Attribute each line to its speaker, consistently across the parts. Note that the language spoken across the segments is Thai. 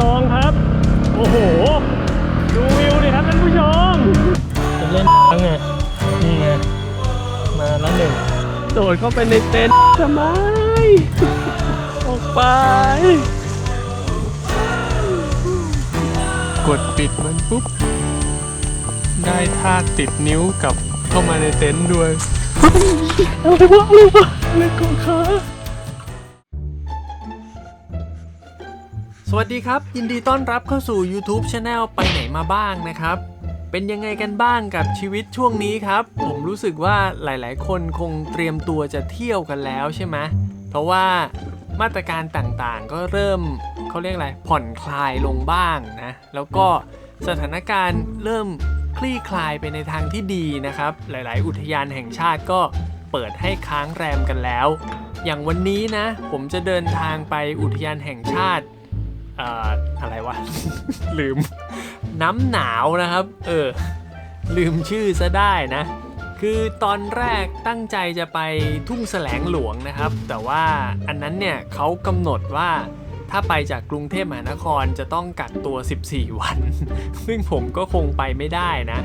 Speaker 1: ตองครับ โอ้โห ดูวิวดิครับท่านผู้ชมจะเล่นยังไง นี่ไง มาแล้วหนึ่งโดดเข้าไปในเต็นท์ทำไม ออกไป กดปิดมันปุ๊บ ได้ท่าติดนิ้วกลับเข้ามาในเต็นท์ด้วยอะไรวะอะไรวะอะไรของขา
Speaker 2: วัสดีครับ ยินดีต้อนรับเข้าสู่ YouTube Channel ไปไหนมาบ้างนะครับ เป็นยังไงกันบ้างกับชีวิตช่วงนี้ครับ ผมรู้สึกว่าหลายๆ คนคงเตรียมตัวจะเที่ยวกันแล้วใช่ไหมเพราะว่ามาตรการต่างๆ ก็เริ่มเขาเรียกอะไรผ่อนคลายลงบ้างนะ แล้วก็สถานการณ์เริ่มคลี่คลายไปในทางที่ดีนะครับ หลายๆ อุทยานแห่งชาติก็เปิดให้ค้างแรมกันแล้ว อย่างวันนี้นะ ผมจะเดินทางไปอุทยานแห่งชาติ อะไรวะ ลืม น้ำหนาวนะครับ เออ ลืมชื่อซะได้นะ คือตอนแรกตั้งใจจะไปทุ่งแสลงหลวงนะครับ แต่ว่าอันนั้นเนี่ยเขากำหนดว่าถ้าไปจากกรุงเทพมหานครจะต้องกักตัว 14 วัน ซึ่งผมก็คงไปไม่ได้นะ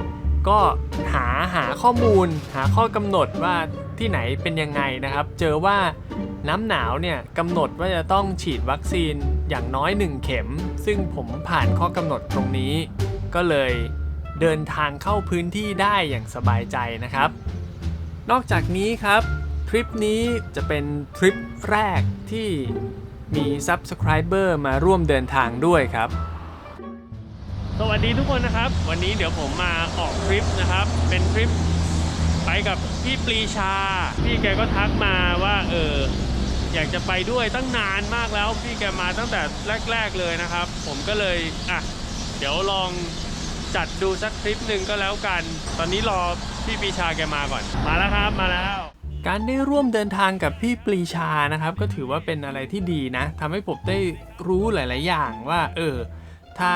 Speaker 2: ก็หาหาข้อมูล หาข้อกำหนดว่าที่ไหนเป็นยังไงนะครับ เจอว่าน้ำหนาวเนี่ยกำหนดว่าจะต้องฉีดวัคซีน อย่างน้อย 1 เข็ม ซึ่งผมผ่านข้อกำหนดตรงนี้ ก็เลยเดินทางเข้าพื้นที่ได้อย่างสบายใจนะครับ นอกจากนี้ครับ ทริปนี้จะเป็นทริปแรกที่มี Subscriber มาร่วมเดินทางด้วยครับ
Speaker 1: สวัสดีทุกคนนะครับ วันนี้เดี๋ยวผมมาออกทริปนะครับ เป็นทริปไปกับพี่ปรีชา พี่แกก็ทักมาว่าเออ อยากจะไปด้วยตั้งนานมากแล้วพี่แกมาตั้งแต่แรก ๆเลยนะครับ ผมก็เลยอะเดี๋ยวลองจัดดูสักทริปหนึ่งก็แล้วกัน ตอนนี้รอพี่ปรีชาแกมาก่อน มาแล้วครับมาแล้ว
Speaker 2: การได้ร่วมเดินทางกับพี่ปรีชานะครับ ก็ถือว่าเป็นอะไรที่ดีนะทำให้ผมได้รู้หลาย ๆ อย่างว่า เออ ถ้า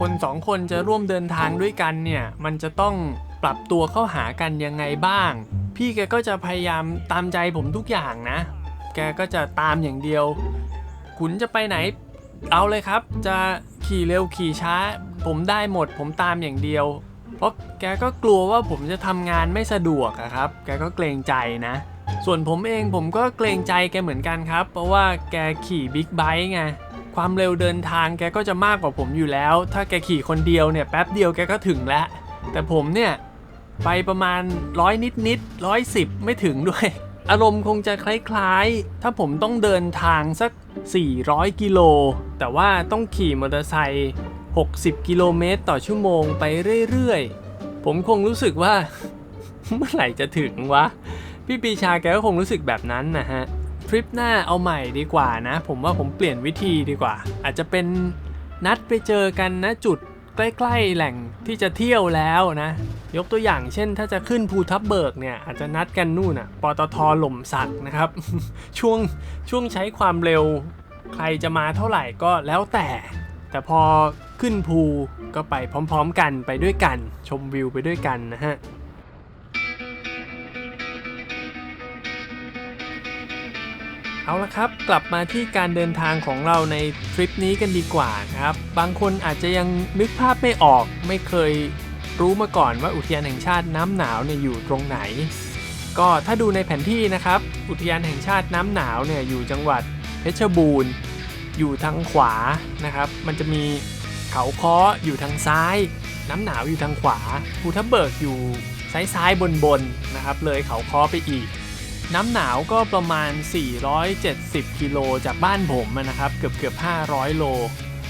Speaker 2: คนสองคนจะร่วมเดินทางด้วยกันเนี่ย มันจะต้องปรับตัวเข้าหากันยังไงบ้าง พี่แกก็จะพยายามตามใจผมทุกอย่างนะ แกก็จะตามอย่างเดียวคุณจะไปไหน เอาเลยครับ จะขี่เร็วขี่ช้า ผมได้หมด ผมตามอย่างเดียว เพราะแกก็กลัวว่าผมจะทำงานไม่สะดวกอะครับ แกก็เกรงใจนะ ส่วนผมเองผมก็เกรงใจแกเหมือนกันครับ เพราะว่าแกขี่บิ๊กไบค์ไงความเร็วเดินทางแกก็จะมากกว่าผมอยู่แล้ว ถ้าแกขี่คนเดียวเนี่ยแป๊บเดียวแกก็ถึงแล้ว แต่ผมเนี่ยไปประมาณร้อยนิดนิดร้อยสิบไม่ถึงด้วย อารมณ์คงจะคล้ายๆ ถ้าผมต้องเดินทางสัก 400 กิโล แต่ว่าต้องขี่มอเตอร์ไซค์ 60 กิโลเมตรต่อชั่วโมงไปเรื่อยๆ ผมคงรู้สึกว่า เมื่อไหร่จะถึงวะ พี่ปีชาแกก็คงรู้สึกแบบนั้นนะฮะ ทริปหน้าเอาใหม่ดีกว่านะ ผมว่าผมเปลี่ยนวิธีดีกว่า อาจจะเป็นนัดไปเจอกันนะจุด ใกล้ๆแหล่งที่จะเที่ยวแล้วนะ ยกตัวอย่างเช่นถ้าจะขึ้นภูทับเบิกเนี่ยอาจจะนัดกันนู่นอะปตทหล่มสักนะครับ ช่วงช่วงใช้ความเร็ว ใครจะมาเท่าไหร่ก็แล้วแต่ แต่พอขึ้นภูก็ไปพร้อมๆกันไปด้วยกัน ชมวิวไปด้วยกันนะฮะ เอาละครับ กลับมาที่การเดินทางของเราในทริปนี้กันดีกว่าครับ บางคนอาจจะยังนึกภาพไม่ออก ไม่เคยรู้มาก่อนว่าอุทยานแห่งชาติน้ำหนาวเนี่ยอยู่ตรงไหน ก็ถ้าดูในแผนที่นะครับ อุทยานแห่งชาติน้ำหนาวเนี่ยอยู่จังหวัดเพชรบูรณ์ อยู่ทางขวานะครับ มันจะมีเขาค้ออยู่ทางซ้าย น้ำหนาวอยู่ทางขวาภูทับเบิกอยู่ซ้ายซ้ายบนบนนะครับ เลยเขาค้อไปอีก น้ำหนาวก็ประมาณ 470 กิโลจากบ้านผมนะครับ เกือบเกือบ500 โล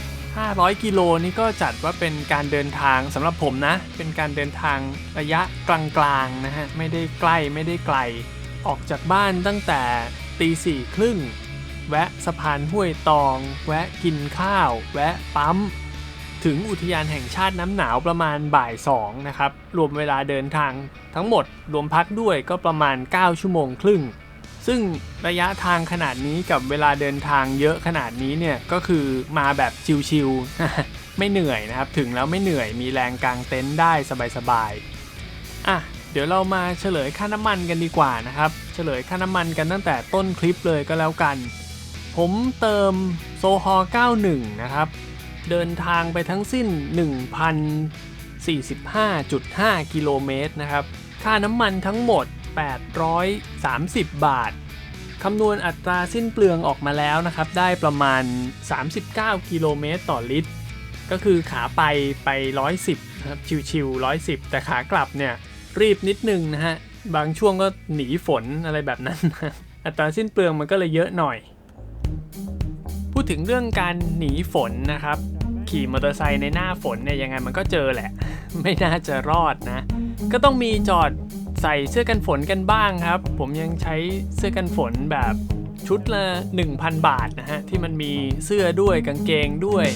Speaker 2: 500 กิโลนี่ก็จัดว่าเป็นการเดินทางสำหรับผมนะ เป็นการเดินทางระยะกลางๆนะฮะ ไม่ได้ใกล้ไม่ได้ไกล ออกจากบ้านตั้งแต่ตีสี่ครึ่ง แวะสะพานห้วยตอง แวะกินข้าว แวะปั๊ม ถึงอุทยานแห่งชาติน้ำหนาวประมาณบ่าย2นะครับ รวมเวลาเดินทางทั้งหมดรวมพักด้วยก็ประมาณ 9 ชั่วโมงครึ่ง ซึ่งระยะทางขนาดนี้กับเวลาเดินทางเยอะขนาดนี้เนี่ยก็คือมาแบบชิวๆไม่เหนื่อยนะครับ ถึงแล้วไม่เหนื่อยมีแรงกางเต็นท์ได้สบายๆอะเดี๋ยวเรามาเฉลยค่าน้ำมันกันดีกว่านะครับ เฉลยค่าน้ำมันกันตั้งแต่ต้นคลิปเลยก็แล้วกัน ผมเติมโซฮอ91 นะครับ เดินทางไปทั้งสิ้น 1,045.5 กิโลเมตรนะครับ ค่าน้ำมันทั้งหมด 830 บาท คำนวณอัตราสิ้นเปลืองออกมาแล้วนะครับ ได้ประมาณ 39 กิโลเมตรต่อลิตร ก็คือขาไปไป 110นะครับชิวๆ110 แต่ขากลับเนี่ยรีบนิดนึงนะฮะ บางช่วงก็หนีฝนอะไรแบบนั้น อัตราสิ้นเปลืองมันก็เลยเยอะหน่อย พูดถึงเรื่องการหนีฝนนะครับ ขี่มอเตอร์ไซค์ในหน้าฝนเนี่ยยังไงมันก็เจอแหละ ไม่น่าจะรอดนะ ก็ต้องมีจอดใส่เสื้อกันฝนกันบ้างครับ ผมยังใช้เสื้อกันฝนแบบชุดละ 1,000 บาทนะฮะ ที่มันมีเสื้อด้วยกางเกงด้วย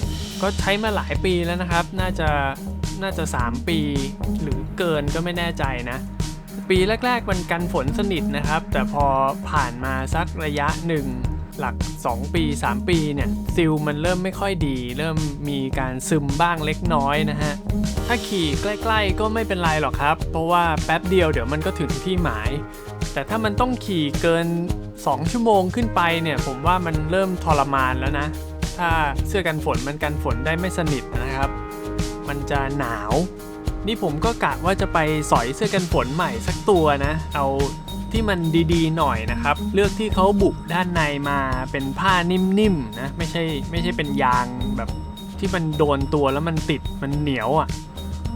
Speaker 2: ก็ใช้มาหลายปีแล้วนะครับ น่าจะน่าจะ 3 ปีหรือเกินก็ไม่แน่ใจนะ ปีแรก ๆ มันกันฝนสนิทนะครับ แต่พอผ่านมาสักระยะหนึ่ง หลัก 2 ปี 3 ปีเนี่ยซิลมันเริ่มไม่ค่อยดี เริ่มมีการซึมบ้างเล็กน้อยนะฮะ ถ้าขี่ใกล้ๆก็ไม่เป็นไรหรอกครับ เพราะว่าแป๊บเดียวเดี๋ยวมันก็ถึงที่หมาย แต่ถ้ามันต้องขี่เกิน 2 ชั่วโมงขึ้นไปเนี่ยผมว่ามันเริ่มทรมานแล้วนะ ถ้าเสื้อกันฝนมันกันฝนได้ไม่สนิทนะครับ มันจะหนาว นี่ผมก็กะว่าจะไปสอยเสื้อกันฝนใหม่สักตัวนะ เอา ที่มันดีๆ หน่อยนะครับ เลือกที่เขาบุกด้านในมาเป็นผ้านิ่มๆนะไม่ใช่ไม่ใช่เป็นยางแบบที่มันโดนตัวแล้วมันติดมันเหนียวอะ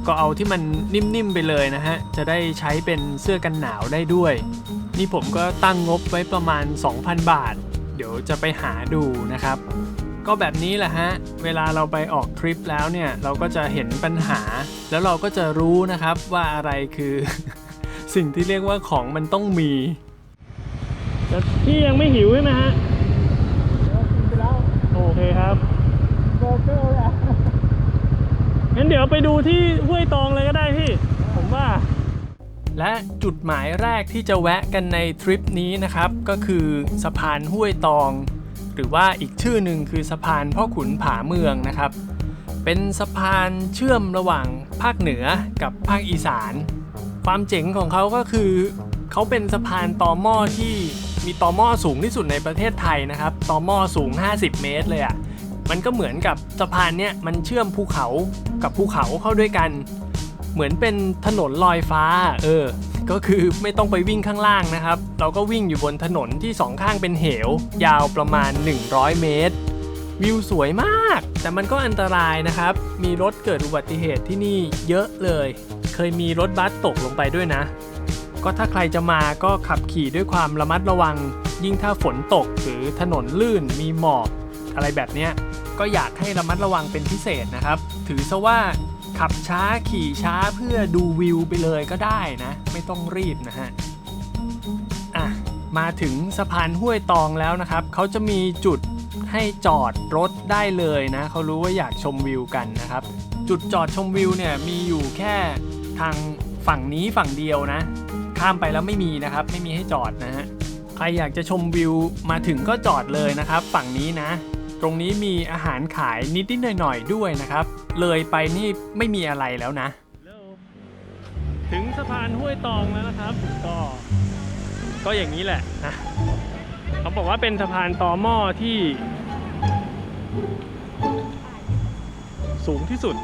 Speaker 2: ก็เอาที่มันนิ่มๆไปเลยนะฮะ จะได้ใช้เป็นเสื้อกันหนาวได้ด้วย นี่ผมก็ตั้งงบไว้ประมาณ 2,000 บาท เดี๋ยวจะไปหาดูนะครับ ก็แบบนี้แหละฮะ เวลาเราไปออกทริปแล้วเนี่ย เราก็จะเห็นปัญหา แล้วเราก็จะรู้นะครับว่าอะไรคือ สิ่งที่เรียกว่าของมันต้องมี
Speaker 1: แต่พี่ยังไม่หิวใช่ไหมฮะโอเคครับงั้นเดี๋ยวไปดูที่ห้วยตองเลยก็ได้พี่ ผมว่า
Speaker 2: และจุดหมายแรกที่จะแวะกันในทริปนี้นะครับ ก็คือสะพานห้วยตอง หรือว่าอีกชื่อหนึ่งคือสะพานพ่อขุนผาเมืองนะครับ เป็นสะพานเชื่อมระหว่างภาคเหนือกับภาคอีสาน ความเจ๋งของเขาก็คือเขาเป็นสะพานต่อหม้อที่มีต่อหม้อสูงที่สุดในประเทศไทยนะครับต่อหม้อสูง 50 เมตรเลยอะ่ะมันก็เหมือนกับสะพานเนี้ยมันเชื่อมภูเขากับภูเขาเข้าด้วยกัน เหมือนเป็นถนนลอยฟ้าเออก็คือไม่ต้องไปวิ่งข้างล่างนะครับ เราก็วิ่งอยู่บนถนนที่สองข้างเป็นเหว ยาวประมาณ 100 เมตร วิวสวยมาก แต่มันก็อันตรายนะครับ มีรถเกิดอุบัติเหตุที่นี่เยอะเลย เคยมีรถบัสตกลงไปด้วยนะ ก็ถ้าใครจะมาก็ขับขี่ด้วยความระมัดระวัง ยิ่งถ้าฝนตกหรือถนนลื่นมีหมอกอะไรแบบเนี้ยก็อยากให้ระมัดระวังเป็นพิเศษนะครับ ถือซะว่าขับช้าขี่ช้าเพื่อดูวิวไปเลยก็ได้นะ ไม่ต้องรีบนะฮะอะมาถึงสะพานห้วยตองแล้วนะครับเขาจะมีจุดให้จอดรถได้เลยนะเขารู้ว่าอยากชมวิวกันนะครับ จุดจอดชมวิวเนี่ยมีอยู่แค่ ทางฝั่งนี้ฝั่งเดียวนะ ข้ามไปแล้วไม่มีนะครับ ไม่มีให้จอดนะฮะใครอยากจะชมวิวมาถึงก็จอดเลยนะครับ ฝั่งนี้นะ ตรงนี้มีอาหารขายนิดๆหน่อยๆด้วยนะครับ เลยไปนี่ไม่มีอะไรแล้วนะ
Speaker 1: ถึงสะพานห้วยตองแล้วนะครับ ก็ก็อย่างนี้แหละนะเขาบอกว่าเป็นสะพานตอหม้อที่ สูงที่สุด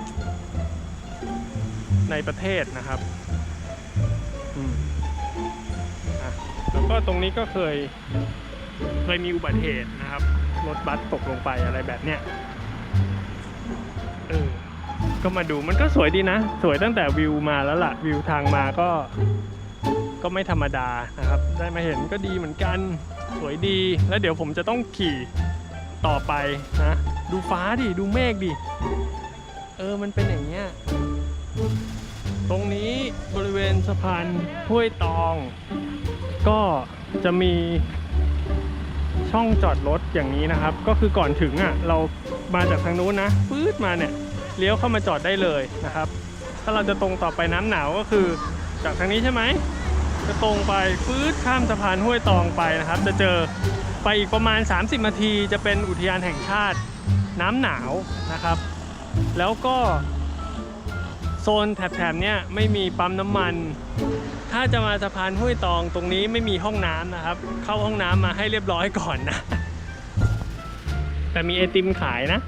Speaker 1: ในประเทศนะครับอืมแล้วก็ตรงนี้ก็เคยเคยมีอุบัติเหตุนะครับ รถบัสตกลงไปอะไรแบบเนี้ยเออก็มาดูมันก็สวยดีนะ สวยตั้งแต่วิวมาแล้วล่ะ วิวทางมาก็ก็ไม่ธรรมดานะครับ ได้มาเห็นก็ดีเหมือนกันสวยดีแล้วเดี๋ยวผมจะต้องขี่ต่อไปนะ ดูฟ้าดิ ดูเมฆดิ เออมันเป็นอย่างเงี้ย ตรงนี้บริเวณสะพานห้วยตอง ก็จะมีช่องจอดรถอย่างนี้นะครับ ก็คือก่อนถึงอะเรามาจากทางนู้นนะปื๊ดมาเนี่ยเลี้ยวเข้ามาจอดได้เลยนะครับ ถ้าเราจะตรงต่อไปน้ำหนาวก็คือจากทางนี้ใช่ไหมจะตรงไปปื๊ดข้ามสะพานห้วยตองไปนะครับ จะเจอไปอีกประมาณ 30 นาที จะเป็นอุทยานแห่งชาติน้ำหนาวนะครับ แล้วก็ ซนแถบๆเนี้ยไม่มีปั๊มน้ำมัน ถ้าจะมาสะพานห้วยตองตรงนี้ไม่มีห้องน้ำนะครับ เข้าห้องน้ำมาให้เรียบร้อยก่อนนะ แต่มีไอติมขายนะ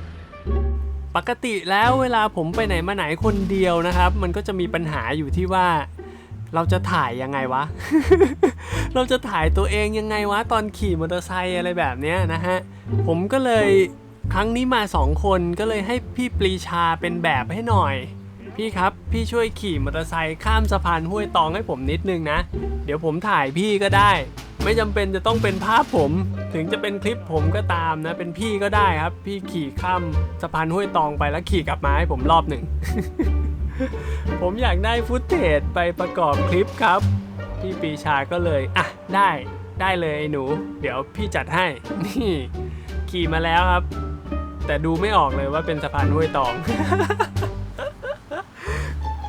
Speaker 2: ปกติแล้วเวลาผมไปไหนมาไหนคนเดียวนะครับ มันก็จะมีปัญหาอยู่ที่ว่าเราจะถ่ายยังไงวะ เราจะถ่ายตัวเองยังไงวะ ตอนขี่มอเตอร์ไซค์อะไรแบบเนี้ยนะฮะ ผมก็เลยครั้งนี้มาสองคนก็เลยให้พี่ปรีชาเป็นแบบให้หน่อย พี่ครับพี่ช่วยขี่มอเตอร์ไซค์ข้ามสะพานห้วยตองให้ผมนิดนึงนะ เดี๋ยวผมถ่ายพี่ก็ได้ ไม่จำเป็นจะต้องเป็นภาพผม ถึงจะเป็นคลิปผมก็ตามนะ เป็นพี่ก็ได้ครับ พี่ขี่ข้ามสะพานห้วยตองไปแล้วขี่กลับมาให้ผมรอบหนึ่งผมอยากได้ฟุตเทจไปประกอบคลิปครับ พี่ปีชาก็เลยอะได้ได้เลยไอ้หนู เดี๋ยวพี่จัดให้นี่ขี่มาแล้วครับ แต่ดูไม่ออกเลยว่าเป็นสะพานห้วยตอง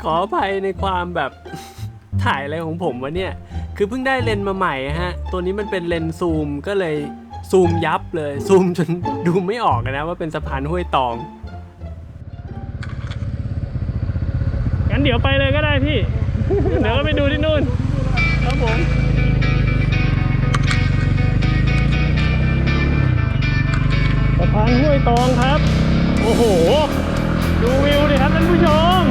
Speaker 2: ขออภัยในความแบบถ่ายอะไรของผมวะเนี่ย คือเพิ่งได้เลนส์มาใหม่ฮะ ตัวนี้มันเป็นเลนส์ซูมก็เลยซูมยับเลย ซูมจนดูไม่ออกนะว่าเป็นสะพานห้วยตอง
Speaker 1: งั้นเดี๋ยวไปเลยก็ได้พี่ เดี๋ยวก็ไปดูที่นู่นครับผมสะพานห้วยตองครับ โอ้โห ดูวิวดิครับท่านผู้ชม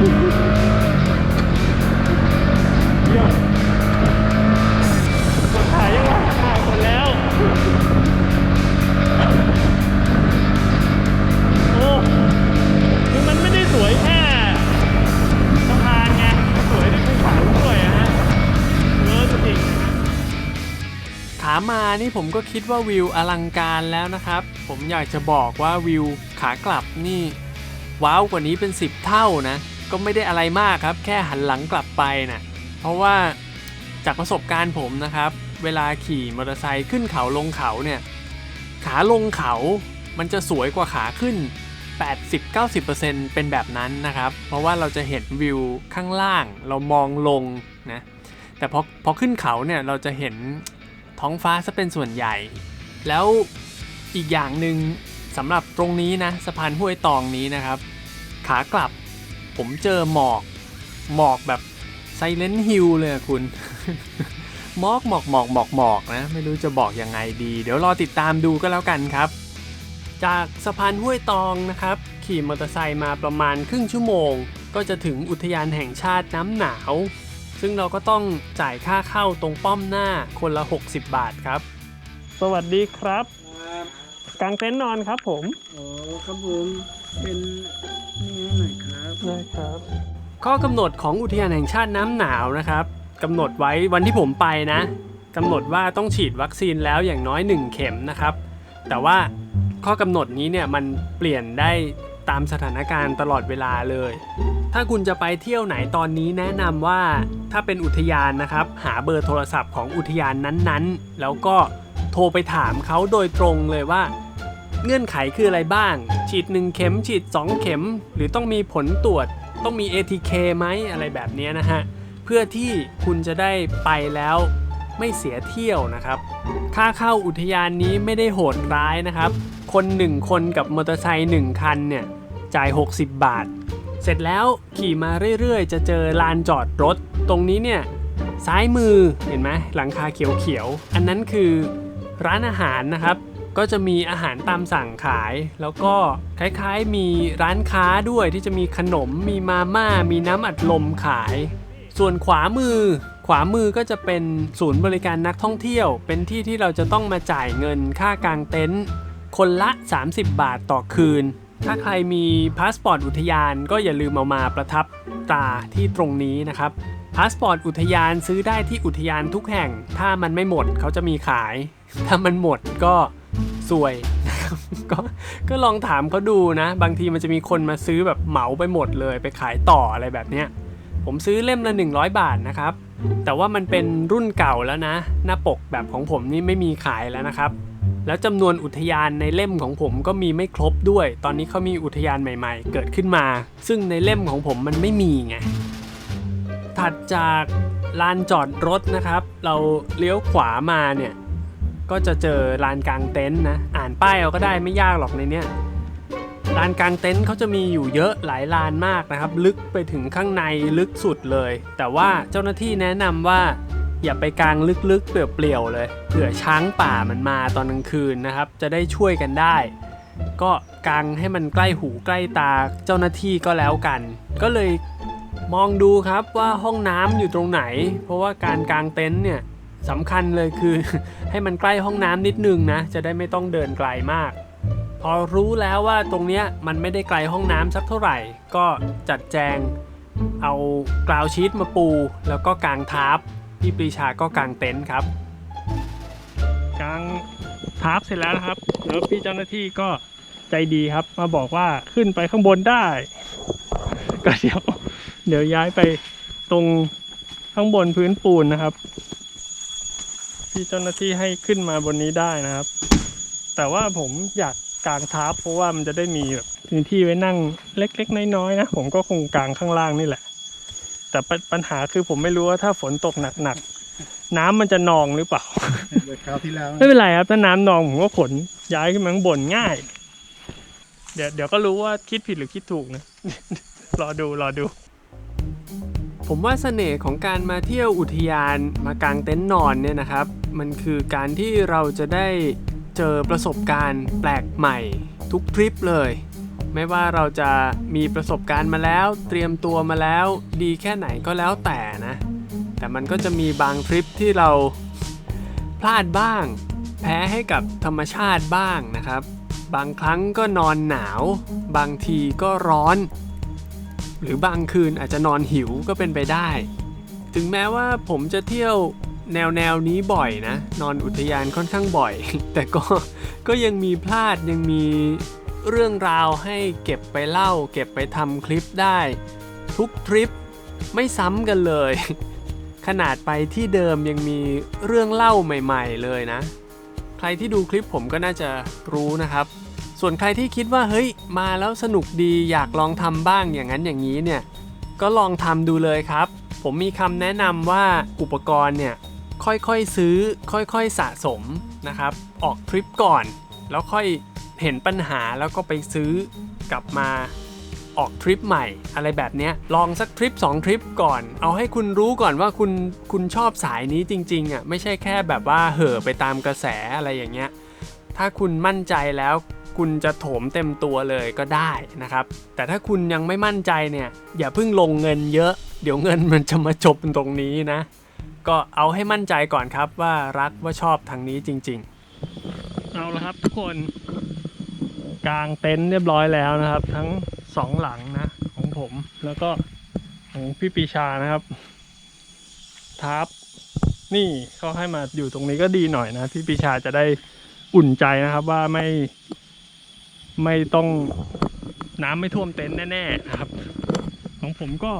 Speaker 1: ขาด้วยอะฮะเวิร์กจริงๆนะ
Speaker 2: ขามานี่ผมก็คิดว่าวิวอลังการแล้วนะครับ ผมอยากจะบอกว่าวิวขากลับนี่ว้าวกว่านี้เป็น 10 เท่านะ ก็ไม่ได้อะไรมากครับ แค่หันหลังกลับไปน่ะ เพราะว่าจากประสบการณ์ผมนะครับ เวลาขี่มอเตอร์ไซค์ขึ้นเขาลงเขาเนี่ยขาลงเขา มันจะสวยกว่าขาขึ้น 80-90%เป็นแบบนั้นนะครับ เพราะว่าเราจะเห็นวิวข้างล่าง เรามองลงนะแต่พอพอขึ้นเขาเนี่ยเราจะเห็นท้องฟ้าซะเป็นส่วนใหญ่ แล้วอีกอย่างหนึ่งสำหรับตรงนี้นะสะพานห้วยตองนี้นะครับ ขากลับผมเจอหมอกหมอกแบบ ไซเลน t ์ฮิลเลยอะคุณหมอกหมอกหมอกหมอกหมอกนะ ไม่รู้จะบอกยังไงดี เดี๋ยวรอติดตามดูก็แล้วกันครับ จากสะพานห้วยตองนะครับ ขี่มอเตอร์ไซค์มาประมาณครึ่งชั่วโมง ก็จะถึงอุทยานแห่งชาติน้ำหนาว ซึ่งเราก็ต้องจ่ายค่าเข้าตรงป้อมหน้าคนละ 60 บาทครับ
Speaker 1: สวัสดีครับ
Speaker 3: ครับ
Speaker 1: กางเต็นท์นอนครับผม
Speaker 3: โอ้ครับผม เป็นนี่หน่อยครับ
Speaker 1: ได้ครับ
Speaker 2: ข้อกำหนดของอุทยานแห่งชาติน้ำหนาวนะครับกำหนดไว้วันที่ผมไปนะกำหนดว่าต้องฉีดวัคซีนแล้วอย่างน้อย 1 เข็มนะครับ แต่ว่าข้อกำหนดนี้เนี่ยมันเปลี่ยนได้ตามสถานการณ์ตลอดเวลาเลย ถ้าคุณจะไปเที่ยวไหนตอนนี้แนะนำว่าถ้าเป็นอุทยานนะครับ หาเบอร์โทรศัพท์ของอุทยานนั้นๆ แล้วก็โทรไปถามเขาโดยตรงเลยว่า เงื่อนไขคืออะไรบ้าง ฉีด 1 เข็ม ฉีด 2 เข็ม หรือต้องมีผลตรวจ ต้องมี ATK ไหมอะไรแบบนี้นะฮะ เพื่อที่คุณจะได้ไปแล้วไม่เสียเที่ยวนะครับ ค่าเข้าอุทยานนี้ไม่ได้โหดร้ายนะครับ คน 1 คนกับมอเตอร์ไซค์1คันเนี่ยจ่าย 60 บาท เสร็จแล้วขี่มาเรื่อยๆ จะเจอลานจอดรถ ตรงนี้เนี่ยซ้ายมือเห็นไหมหลังคาเขียวๆ อันนั้นคือร้านอาหารนะครับ ก็จะมีอาหารตามสั่งขาย แล้วก็คล้ายๆมีร้านค้าด้วยที่จะมีขนม มีมาม่า มีน้ำอัดลมขาย ส่วนขวามือ ขวามือก็จะเป็นศูนย์บริการนักท่องเที่ยว เป็นที่ที่เราจะต้องมาจ่ายเงินค่ากางเต็นท์คนละ 30 บาทต่อคืน ถ้าใครมีพาสปอร์ตอุทยานก็อย่าลืมเอามาประทับตราที่ตรงนี้นะครับพาสปอร์ตอุทยานซื้อได้ที่อุทยานทุกแห่ง ถ้ามันไม่หมดเขาจะมีขาย ถ้ามันหมดก็ วยก็ก็ลองถามเขาดูนะ บางทีมันจะมีคนมาซื้อแบบเหมาไปหมดเลยไปขายต่ออะไรแบบเนี้ยผมซื้อเล่มละ 100 บาทนะครับ แต่ว่ามันเป็นรุ่นเก่าแล้วนะ หน้าปกแบบของผมนี่ไม่มีขายแล้วนะครับ แล้วจำนวนอุทยานในเล่มของผมก็มีไม่ครบด้วย ตอนนี้เขามีอุทยานใหม่ๆ เกิดขึ้นมา ซึ่งในเล่มของผมมันไม่มีไง ถัดจากลานจอดรถนะครับ เราเลี้ยวขวามาเนี่ย ก็จะเจอลานกลางเต็นท์นะ อ่านป้ายเอาก็ได้ไม่ยากหรอกในเนี้ยลานกลางเต็นท์เขาจะมีอยู่เยอะหลายลานมากนะครับ ลึกไปถึงข้างในลึกสุดเลย แต่ว่าเจ้าหน้าที่แนะนำว่าอย่าไปกลางลึกๆเปลี่ยวๆเลยเผื่อช้างป่ามันมาตอนกลางคืนนะครับ จะได้ช่วยกันได้ ก็กางให้มันใกล้หูใกล้ตาเจ้าหน้าที่ก็แล้วกัน ก็เลยมองดูครับว่าห้องน้ำอยู่ตรงไหน เพราะว่าการกางเต็นท์เนี่ย สำคัญเลยคือ ให้มันใกล้ห้องน้ำนิดนึงนะ จะได้ไม่ต้องเดินไกลมาก พอรู้แล้วว่าตรงเนี้ยมันไม่ได้ไกลห้องน้ำสักเท่าไหร่ ก็จัดแจงเอากราวชีตมาปู แล้วก็กางทาร์ปพี่ปรีชาก็กางเต็นท์ครับ
Speaker 1: กางทาร์ปเสร็จแล้วนะครับแล้วพี่เจ้าหน้าที่ก็ใจดีครับ มาบอกว่าขึ้นไปข้างบนได้ ก็เดี๋ยวเดี๋ยวย้ายไปตรงข้างบนพื้นปูนนะครับ พี่เจ้าหน้าที่ให้ขึ้นมาบนนี้ได้นะครับ แต่ว่าผมอยากกางทาร์ปเพราะว่ามันจะได้มีแบบพื้นที่ไว้นั่งเล็กๆ น้อยๆนะผมก็คงกางข้างล่างนี่แหละ แต่ปปัญหาคือผมไม่รู้ว่าถ้าฝนตกหนักๆน้ำมันจะนองหรือเปล่า
Speaker 3: เมื่อคราวที่แล้ว
Speaker 1: ไม่เป็นไรครับถ้าน้ำนองผมก็ขนย้ายขึ้นมาข้างบนง่าย เดี๋ยวเดี๋ยวก็รู้ว่าคิดผิดหรือคิดถูกนะรอดูรอดู
Speaker 2: ผมว่าเสน่ห์ของการมาเที่ยวอุทยานมากางเต็นท์นอนเนี่ยนะครับ มันคือการที่เราจะได้เจอประสบการณ์แปลกใหม่ ทุกทริปเลย ไม่ว่าเราจะมีประสบการณ์มาแล้ว เตรียมตัวมาแล้วดีแค่ไหนก็แล้วแต่นะ แต่มันก็จะมีบางทริปที่เราพลาดบ้าง แพ้ให้กับธรรมชาติบ้างนะครับ บางครั้งก็นอนหนาว บางทีก็ร้อน หรือบางคืนอาจจะนอนหิวก็เป็นไปได้ ถึงแม้ว่าผมจะเที่ยวแนวแนวนี้บ่อยนะ นอนอุทยานค่อนข้างบ่อย แต่ก็ก็ยังมีพลาดยังมีเรื่องราวให้เก็บไปเล่า เก็บไปทำคลิปได้ ทุกทริปไม่ซ้ำกันเลย ขนาดไปที่เดิมยังมีเรื่องเล่าใหม่ ๆ เลยนะ ใครที่ดูคลิปผมก็น่าจะรู้นะครับ ส่วนใครที่คิดว่าเฮ้ยมาแล้วสนุกดีอยากลองทำบ้างอย่างนั้นอย่างนี้เนี่ยก็ลองทำดูเลยครับ ผมมีคำแนะนำว่าอุปกรณ์เนี่ยค่อยๆซื้อค่อยๆสะสมนะครับ ออกทริปก่อน แล้วค่อยเห็นปัญหาแล้วก็ไปซื้อกลับมาออกทริปใหม่อะไรแบบนี้ลองสักทริป 2 ทริปก่อน เอาให้คุณรู้ก่อนว่าคุณคุณชอบสายนี้จริงๆอะไม่ใช่แค่แบบว่าเห่อไปตามกระแสอะไรอย่างเงี้ยถ้าคุณมั่นใจแล้ว คุณจะโถมเต็มตัวเลยก็ได้นะครับ แต่ถ้าคุณยังไม่มั่นใจเนี่ย อย่าเพิ่งลงเงินเยอะ เดี๋ยวเงินมันจะมาจบตรงนี้นะ ก็เอาให้มั่นใจก่อนครับว่ารักว่าชอบทางนี้จริง
Speaker 1: เอาละครับทุกคนกางเต็นท์เรียบร้อยแล้วนะครับ ทั้งสองหลังนะ ของผมแล้วก็ของพี่ปีชานะครับทับนี่เขาให้มาอยู่ตรงนี้ก็ดีหน่อยนะ พี่ปีชาจะได้อุ่นใจนะครับว่าไม่ ไม่ต้องน้ำไม่ท่วมเต็นท์แน่ๆนะครับ ของผมก็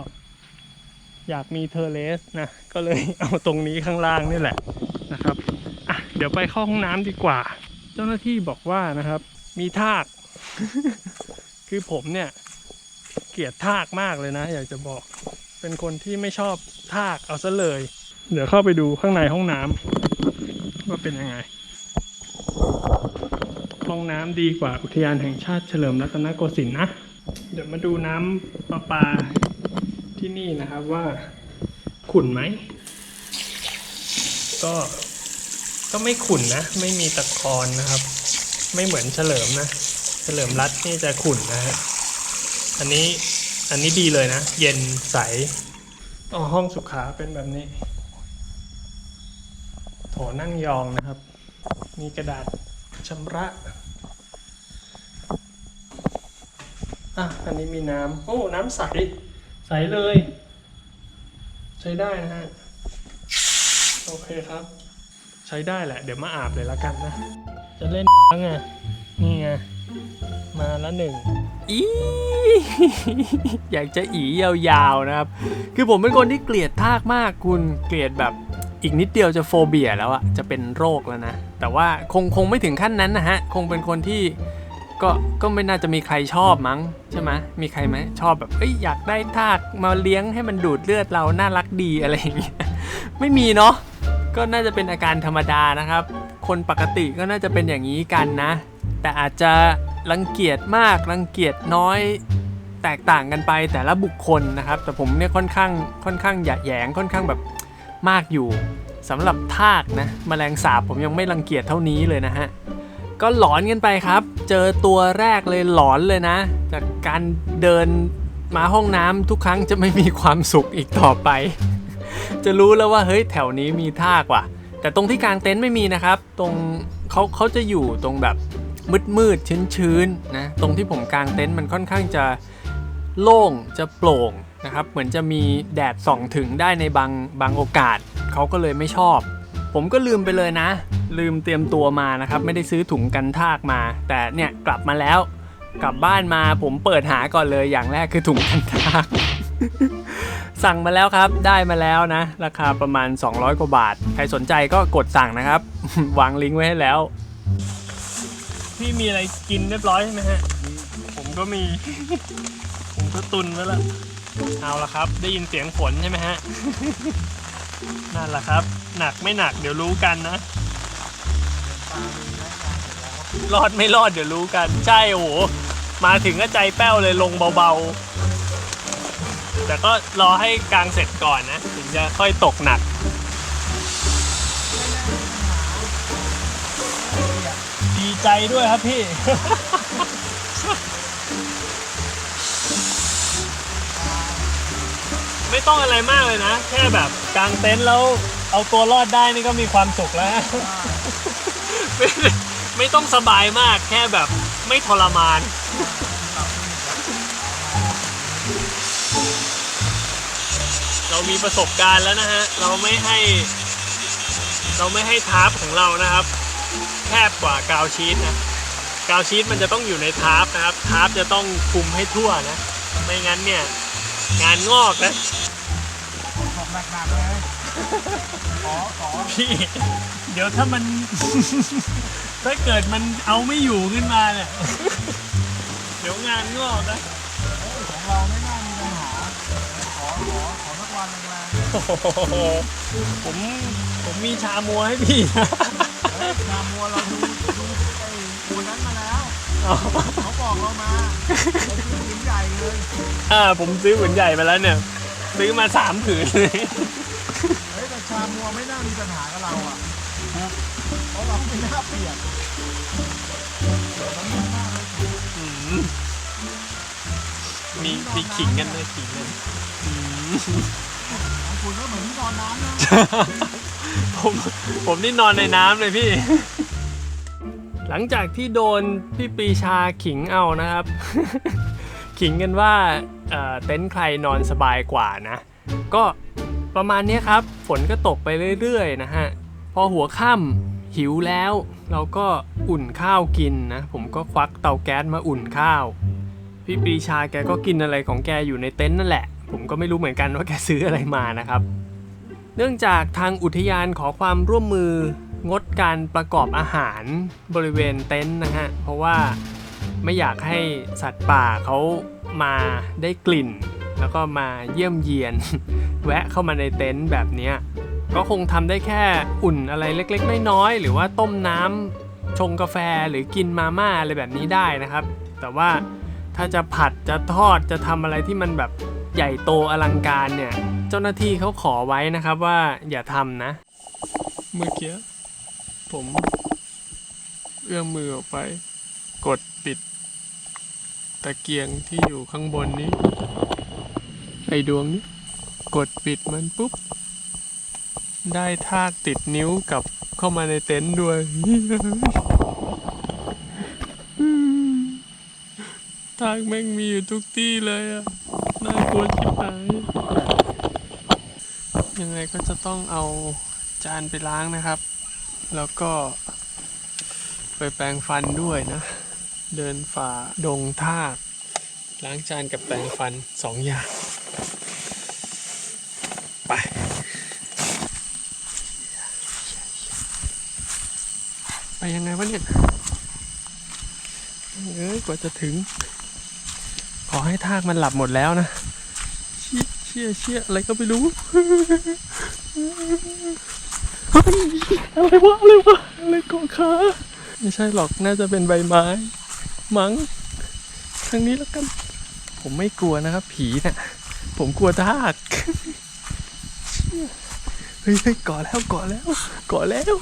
Speaker 1: อยากมีเทอร์เลสนะ ก็เลยเอาตรงนี้ข้างล่างนี่แหละนะครับอะเดี๋ยวไปเข้าห้องน้ำดีกว่า เจ้าหน้าที่บอกว่านะครับ มีทาก คือผมเนี่ย เกลียดทากมากเลยนะ อยากจะบอกเป็นคนที่ไม่ชอบทากเอาซะเลย เดี๋ยวเข้าไปดูข้างในห้องน้ำว่าเป็นยังไง องน้ำดีกว่าอุทยานแห่งชาติเฉลิมรัตนโกสินทร์นะ เดี๋ยวมาดูน้ำประปาที่นี่นะครับว่าขุ่นไหม ก็ก็ไม่ขุ่นนะ ไม่มีตะกอนนะครับ ไม่เหมือนเฉลิมนะ เฉลิมรัตนนี่จะขุ่นนะฮะอันนี้อันนี้ดีเลยนะ เย็นใสอ๋อห้องสุขาเป็นแบบนี้ โถนั่งยองนะครับ มีกระดาษชำระ อะอันนี้มีน้ำโอ้ น้ำใส ใสเลย ใช้ได้นะฮะ โอเคครับ ใช้ได้แหละ เดี๋ยวมาอาบเลยละกันนะ จะเล่นแล้วไง นี่ไง มาแล้วหนึ่ง
Speaker 2: ๆอีอยากจะอียาวๆนะครับ คือผมเป็นคนที่เกลียดทากมากคุณ เกลียดแบบอีกนิดเดียวจะโฟเบียแล้วอะจะเป็นโรคแล้วนะ แต่ว่าคงคงไม่ถึงขั้นนั้นนะฮะ คงเป็นคนที่ ก็ก็ไม่น่าจะมีใครชอบมั้งใช่ไหมมีใครไหมชอบแบบเอ้ยอยากได้ทากมาเลี้ยงให้มันดูดเลือดเราน่ารักดีอะไรอย่างเงี้ยไม่มีเนาะก็น่าจะเป็นอาการธรรมดานะครับ คนปกติก็น่าจะเป็นอย่างนี้กันนะ แต่อาจจะรังเกียจมากรังเกียจน้อยแตกต่างกันไปแต่ละบุคคลนะครับ แต่ผมเนี่ยค่อนข้างค่อนข้างหยะแยงค่อนข้างแบบมากอยู่สำหรับทากนะแมลงสาบผมยังไม่รังเกียจเท่านี้เลยนะฮะ ก็หลอนกันไปครับ เจอตัวแรกเลยหลอนเลยนะ จากการเดินมาห้องน้ำทุกครั้งจะไม่มีความสุขอีกต่อไป จะรู้แล้วว่าเฮ้ยแถวนี้มีท่ากว่า แต่ตรงที่กลางเต็นท์ไม่มีนะครับ ตรงเขาเขาจะอยู่ตรงแบบมืดมืดชื้นชื้นๆนะตรงที่ผมกางเต็นท์มันค่อนข้างจะโล่งจะโปร่งนะครับ เหมือนจะมีแดดส่องถึงได้ในบางบางโอกาสเขาก็เลยไม่ชอบ ผมก็ลืมไปเลยนะ ลืมเตรียมตัวมานะครับ ไม่ได้ซื้อถุงกันทากมา แต่เนี่ยกลับมาแล้ว กลับบ้านมาผมเปิดหาก่อนเลยอย่างแรกคือถุงกันทาก สั่งมาแล้วครับได้มาแล้วนะ ราคาประมาณ 200 กว่าบาท ใครสนใจก็กดสั่งนะครับ วางลิงก์ไว้ให้แล้ว พี่มีอะไรกินเรียบร้อยใช่ไหมฮะ ผมก็มี ผมก็ตุนไว้แล้วเอาละครับ ได้ยินเสียงฝนใช่ไหมฮะ นั่นแหละครับ หนักไม่หนักเดี๋ยวรู้กันนะ รอดไม่รอดเดี๋ยวรู้กัน ใช่โอ้โห มาถึงก็ใจแป้วเลยลงเบาๆ แต่ก็รอให้กลางเสร็จก่อนนะ ถึงจะค่อยตกหนัก ดีใจด้วยครับพี่ไม่ต้องอะไรมากเลยนะ แค่แบบกางเต็นท์แล้ว เอาตัวรอดได้นี่ก็มีความสุขแล้ว ไม่ไม่ต้องสบายมากแค่แบบไม่ทรมาน เรามีประสบการณ์แล้วนะฮะ เราไม่ให้ เราไม่ให้ทาร์ปของเรานะครับ แคบกว่ากาวชีตนะ กาวชีตมันจะต้องอยู่ในทาร์ปนะครับ ทาร์ปจะต้องคุมให้ทั่วนะ ไม่งั้นเนี่ย งานงอกนะ
Speaker 3: ของหนักๆเลย
Speaker 2: พี่ เดี๋ยวถ้ามัน ถ้าเกิดมันเอาไม่อยู่ขึ้นมาเนี่ย เดี๋ยวงานงอกนะ
Speaker 3: ของเราไม่น่ามีปัญหา ขอขอขอสักวันแรง
Speaker 2: โอ้โหผมผมมีชามัวให้พี่นะ
Speaker 3: ๆเฮ้ยนามัวเราดูดูไอ้ปูนั้นมาแล้วเขาบอกเรามาเราซื้อหินใหญ่เลย
Speaker 2: อ่าผมซื้อผืนใหญ่ไปแล้วเนี่ย ซื้อมาสามผืนเลย
Speaker 3: เฮ้ยแต่ชามัวไม่น่ามีปัญหากับเราอะเพราะเราไม่น่าเปลี่ยนมันไม่น่าเลย
Speaker 2: อืมมีมีขิงกันด้วยขิงกันอืม
Speaker 3: ของคุณก็เหมือนที่นอนน้ำนะ
Speaker 2: ผมผมนี่นอนในน้ำเลยพี่ หลังจากที่โดนพี่ปรีชาขิงเอานะครับ ขิงกันว่าเอ่อเต็นท์ใครนอนสบายกว่านะ ก็ ประมาณนี้ครับ ฝนก็ตกไปเรื่อยๆนะฮะ พอหัวค่ำหิวแล้ว เราก็อุ่นข้าวกินนะ ผมก็ควักเตาแก๊สมาอุ่นข้าว พี่ปรีชาแกก็กินอะไรของแกอยู่ในเต็นท์นั่นแหละ ผมก็ไม่รู้เหมือนกันว่าแกซื้ออะไรมานะครับ เนื่องจากทางอุทยานขอความร่วมมืองดการประกอบอาหารบริเวณเต็นท์นะฮะ เพราะว่าไม่อยากให้สัตว์ป่าเขามาได้กลิ่น แล้วก็มาเยี่ยมเยียน แวะเข้ามาในเต็นท์แบบนี้ก็คงทำได้แค่อุ่นอะไรเล็กๆน้อยๆหรือว่าต้มน้ำชงกาแฟหรือกินมาม่าอะไรแบบนี้ได้นะครับ แต่ว่าถ้าจะผัดจะทอดจะทำอะไรที่มันแบบใหญ่โตอลังการเนี่ย เจ้าหน้าที่เขาขอไว้นะครับว่าอย่าทำนะ เมื่อกี้ผมเอื้อมมือออกไป กดปิด ตะเกียงที่อยู่ข้างบนนี้ ไอดวงนี้ กดปิดมันปุ๊บ ได้ท่าติดนิ้วกับเข้ามาในเต็นท์ด้วย ทากแม่งมีอยู่ทุกที่เลยอะน่ากลัวชิบหายยังไงก็จะต้องเอาจานไปล้างนะครับ แล้วก็ไปแปรงฟันด้วยนะ เดินฝ่าดงทากล้างจานกับแปรงฟันสองอย่าง ไป ไปยังไงวะ เนี่ยเอ้ยกว่าจะถึง ขอให้ทากมันหลับหมดแล้วนะ เชี่ยเชี่ยอะไรก็ไม่รู้เฮ้ยอะไรวะอะไรวะอะไรเกาะขาไม่ใช่หรอกน่าจะเป็นใบไม้ มัง้งทางนี้แล้วกัน ผมไม่กลัวนะครับ ผีน่ะผมกลัวทากเฮ้ยเฮ้ยเกาะแล้วเกาะแล้วเกาะแล้ว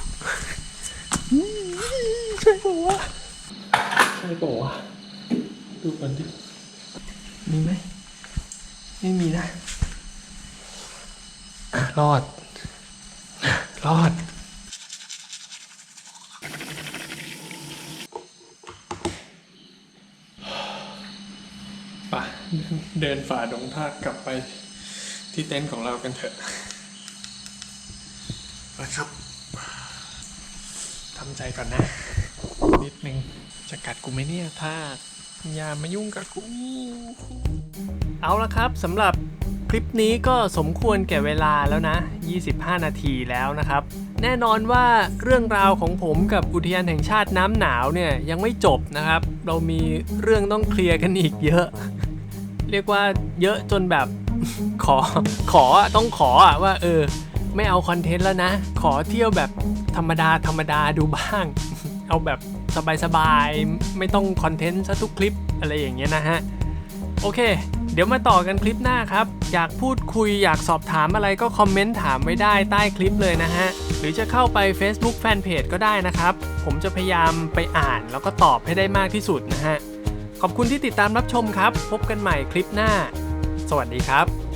Speaker 2: ใช่ปะวะใช่ปะวะดูก่อนดิมีไหมไม่มีนะอะรอด รอดปะเดินฝ่าดงทากกลับไปที่เต็นท์ของเรากันเถอะนะครับทำใจก่อนนะ นึงจะกัดกูไหมเนี่ยทาอย่ามายุ่งกับกู เอาละครับสำหรับคลิปนี้ก็สมควรแก่เวลาแล้วนะ 25 นาทีแล้วนะครับ แน่นอนว่าเรื่องราวของผมกับอุทยานแห่งชาติน้ำหนาวเนี่ยยังไม่จบนะครับ เรามีเรื่องต้องเคลียร์กันอีกเยอะ เรียกว่าเยอะจนแบบขอขอต้องขอว่าเออ ไม่เอาคอนเทนต์แล้วนะ ขอเที่ยวแบบธรรมดาธรรมดาดูบ้าง เอาแบบ สบายๆ ไม่ต้องคอนเทนต์ซะทุกคลิปอะไรอย่างเงี้ยนะฮะ โอเค เดี๋ยวมาต่อกันคลิปหน้าครับ อยากพูดคุยอยากสอบถามอะไรก็คอมเมนต์ถามไว้ได้ใต้คลิปเลยนะฮะ หรือจะเข้าไป Facebook Fanpage ก็ได้นะครับ ผมจะพยายามไปอ่านแล้วก็ตอบให้ได้มากที่สุดนะฮะ ขอบคุณที่ติดตามรับชมครับ พบกันใหม่คลิปหน้า สวัสดีครับ